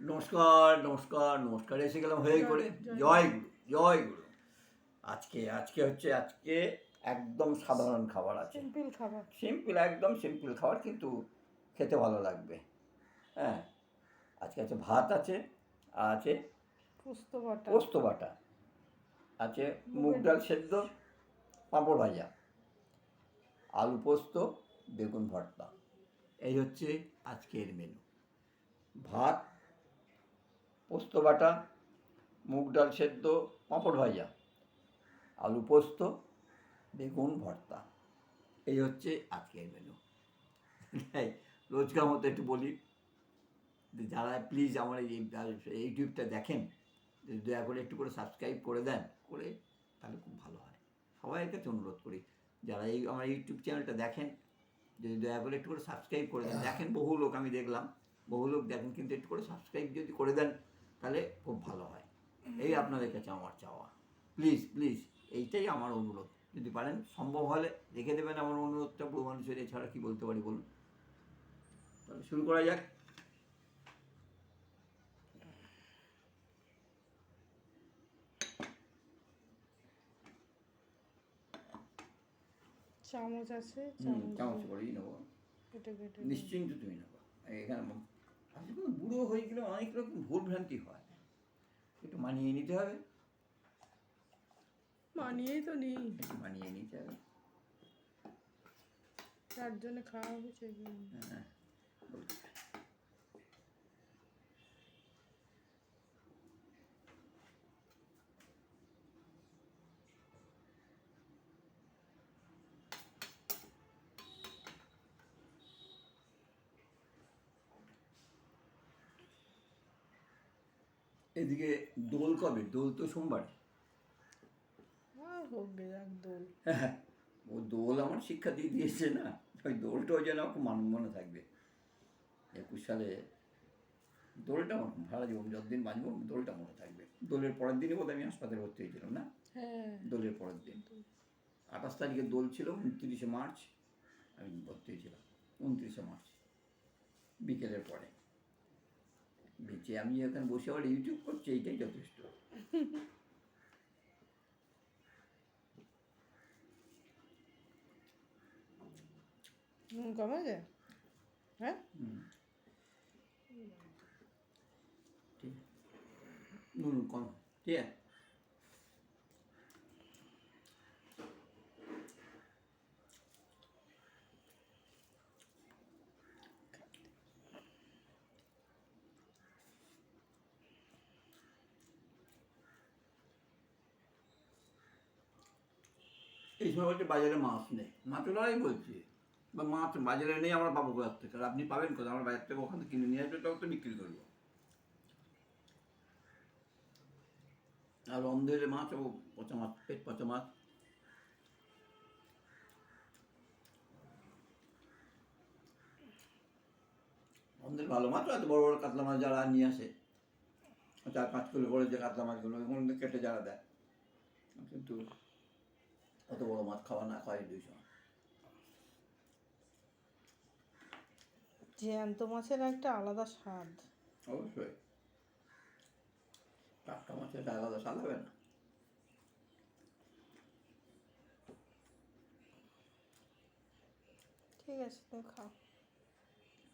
নমস্কার নমস্কার নমস্কার এসে গেলাম হয়ে করে। জয় গুরু। জয় গুরু। আজকে আজকে হচ্ছে আজকে একদম সাধারণ খাবার আছে। সিম্পল খাবার। সিম্পল একদম সিম্পল খাবার কিন্তু খেতে ভালো লাগবে। হ্যাঁ আজকে আছে ভাত আছে আর আছে পোস্ত বাটা। পোস্ত বাটা আছে মুগ ডাল। সেদ্ধ পাঁপড় ভাজা আলু পোস্ত বেগুন ভর্তা। এই হচ্ছে আজকের মেনু ভাত পোস্ত বাটা, মুগ ডাল সেদ্ধ, পাঁপড় ভাজা, আলু পোস্ত, বেগুন ভর্তা। এই হচ্ছে আজকের মেনু রোজকার মতো একটু বলি যারা প্লিজ আমার এই ইউটিউবটা দেখেন, যদি দয়া করে একটু করে সাবস্ক্রাইব করে দেন, করে তাহলে খুব ভালো হয়। সবাইয়ের কাছে অনুরোধ করি, যারা এই আমার ইউটিউব চ্যানেলটা দেখেন, যদি দয়া করে একটু করে সাবস্ক্রাইব করে দেন। দেখেন বহু লোক আমি দেখলাম, বহু লোক দেখেন, কিন্তু একটু করে সাবস্ক্রাইব যদি করে দেন তাহলে খুব ভালো হয়। এই আপনাদের কাছে আমার চাওয়া। প্লিজ প্লিজ এইটাই আমার অনুরোধ। যদি পারেন সম্ভব হলে রেখে দেবেন আমার অনুরোধটা। পুরো মানুষের এছাড়া কী বলতে পারি বলুন? তাহলে শুরু করা যাক। চামচ আছে চামচ করেই নেব। নিশ্চিন্ত তুমি নেব। এখানে বুড়ো হয়ে গেলে অনেক রকম ভুল ভ্রান্তি হয়। একটু মানিয়ে নিতে হবে। মানিয়েই তো নেই। একটু মানিয়ে নিতে হবে। তার জন্য খাওয়া হবে জন্য। হ্যাঁ এদিকে দোল কবে? দোল তো সোমবার। হ্যাঁ ও দোল আমার শিক্ষা দিয়ে দিয়েছে না। ওই দোলটাও যেন খুব মান মনে থাকবে। একুশ সালে দোলটা খুব ভালো জীবন যতদিন বাঁচবো দোলটা মনে থাকবে। দোলের পরের দিনই বোধ আমি হাসপাতালে ভর্তি হয়েছিলাম না? হ্যাঁ। দোলের পরের দিন। আঠাশ তারিখে দোল ছিল উনত্রিশে মার্চ আমি ভর্তি হয়েছিলাম। উনত্রিশে মার্চ বিকেলের পরে। বেঁচে আমি এখানে বসে আবার ইউটিউব করছি এইটাই যথেষ্ট। নুন কমে যায়? হ্যাঁ? নুন কম ঠিক আছে? এই সময় হচ্ছে বাজারে মাছ নেই। মাছওয়ালাই বলছি। বা মাছ বাজারে নেই, আমরা পাবো কোথার থেকে? আর আপনি পাবেন কোথায়? আমরা বাজার থেকে ওখান থেকে কিনে নিয়ে আসবে, তখন তো বিক্রি করব। আর অন্ধের মাছ ও পচা মাছ, পেট পচা মাছ। অন্ধের ভালো মাছ এত বড় বড় কাতলা মাছ যারা নিয়ে আসে। চার পাঁচ কিলো করে যে কাতলা মাছগুলো ওগুলো কেটে যারা দেয়। কিন্তু অত বড় মাছ খাওয়া না খাওয়াই দুইজন জ্যান্ত মাছের একটা আলাদা স্বাদ। অবশ্যই। টাটকা মাছের একটা আলাদা স্বাদ হবে না। ঠিক আছে তুমি খাও।